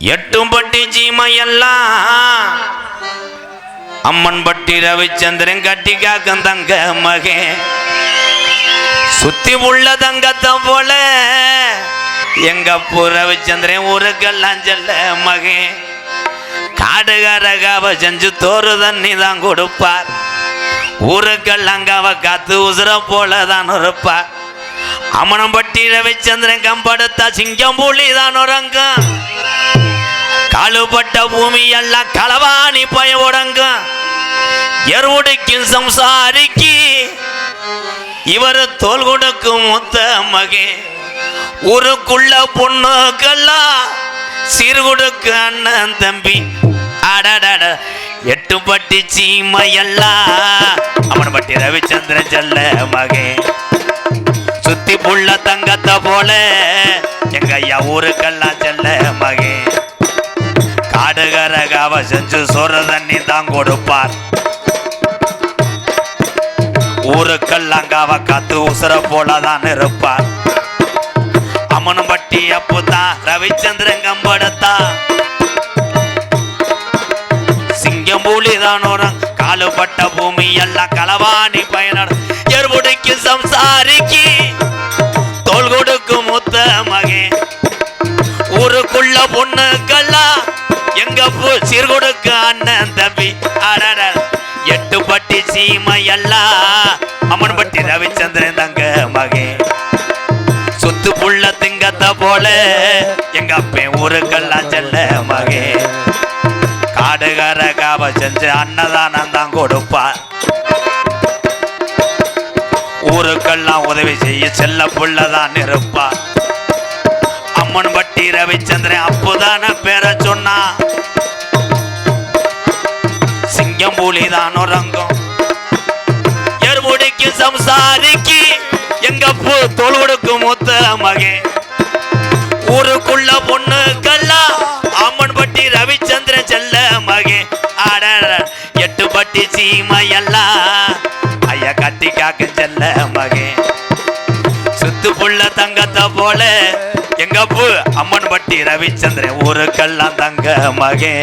எட்டும்பட்டி ஜீமையெல்லாம் சீமையெல்லாம் அம்மன் பட்டி ரவிச்சந்திரன் கட்டி காக்கம் தங்க மகே. சுத்தி உள்ள தங்கத்தை போல எங்க அப்பூ ரவிச்சந்திரன் ஊருக்கெல்லாம் செல்ல மகே. காடுகாரகாவ செஞ்சு தோறு தண்ணி தான் கொடுப்பார். ஊருக்கெல்லாம் காவ காத்து உசுர போல தான் இருப்பார். அமனம்பட்டி ரவிச்சந்திரன் கம்படுத்தா சிங்கம் புலி தான் உறங்கும். காலுப்பட்ட பூமி எல்லாம் களவாணி பய உடங்கும் எருவுடைக்கும் சம்சாரிக்கு இவர் தோல் கொடுக்கும் முத்த மகே. ஊருக்குள்ள பொண்ணுக்கெல்லாம் சீர் கொடுக்கு அண்ணன் தம்பி. அடடட எட்டு பட்டி சீமையெல்லாம் அவன் பட்டி ரவிச்சந்திரன் செல்ல மகே. சுத்தி புள்ள தங்கத்தை போல எங்க ஐயா ஊருக்கெல்லாம் செல்ல மகே. கடுகரகாவ செஞ்சு சோறு தண்ணி தான் கொடுப்பார். ஊருக்கெல்லாம் காவ காத்து உசுர போலதான் இருப்பார். அம்மனும் பட்டி அப்புதான் ரவிச்சந்திரன் கம்படத்தா. சிங்கம் பூலி காலுபட்ட காலுப்பட்ட பூமி எல்லாம் களவாணி பயனர். எருமுடிக்கு சம்சாரிக்கு தோல் கொடுக்கும் முத்த மகே ஊருக்குள்ள பொண்ணு எங்க பூ அண்ணன் தம்பி. அடட எட்டு பட்டி சீமை எல்லாம் அம்மன் பட்டி ரவிச்சந்திரன் தங்க மகே. சொத்து புள்ள திங்கத்தை போல எங்க அப்பன் ஊருக்கெல்லாம் செல்ல மகே. காடுகார காவ செஞ்சு அன்னதானம் தான் கொடுப்பா. ஊருக்கெல்லாம் உதவி செய்ய செல்ல புள்ளதான் இருப்பா. அம்மன் பட்டி ரவிச்சந்திரன் அப்போதான பேரை கூலிதான் உறங்கும். எருமுடிக்கு சம்சாரிக்கு எங்க தோல் கொடுக்கும் முத்த மகே. ஊருக்குள்ள பொண்ணு அம்மன் பட்டி ரவிச்சந்திரன் செல்ல மகே. ஆட எட்டு பட்டி சீமையெல்லாம் ஐயா கட்டி காக்க செல்ல மகே. சுத்து புள்ள தங்கத்தை போல எங்க அம்மன் பட்டி ரவிச்சந்திரன் ஊருக்கெல்லாம் தங்க மகே.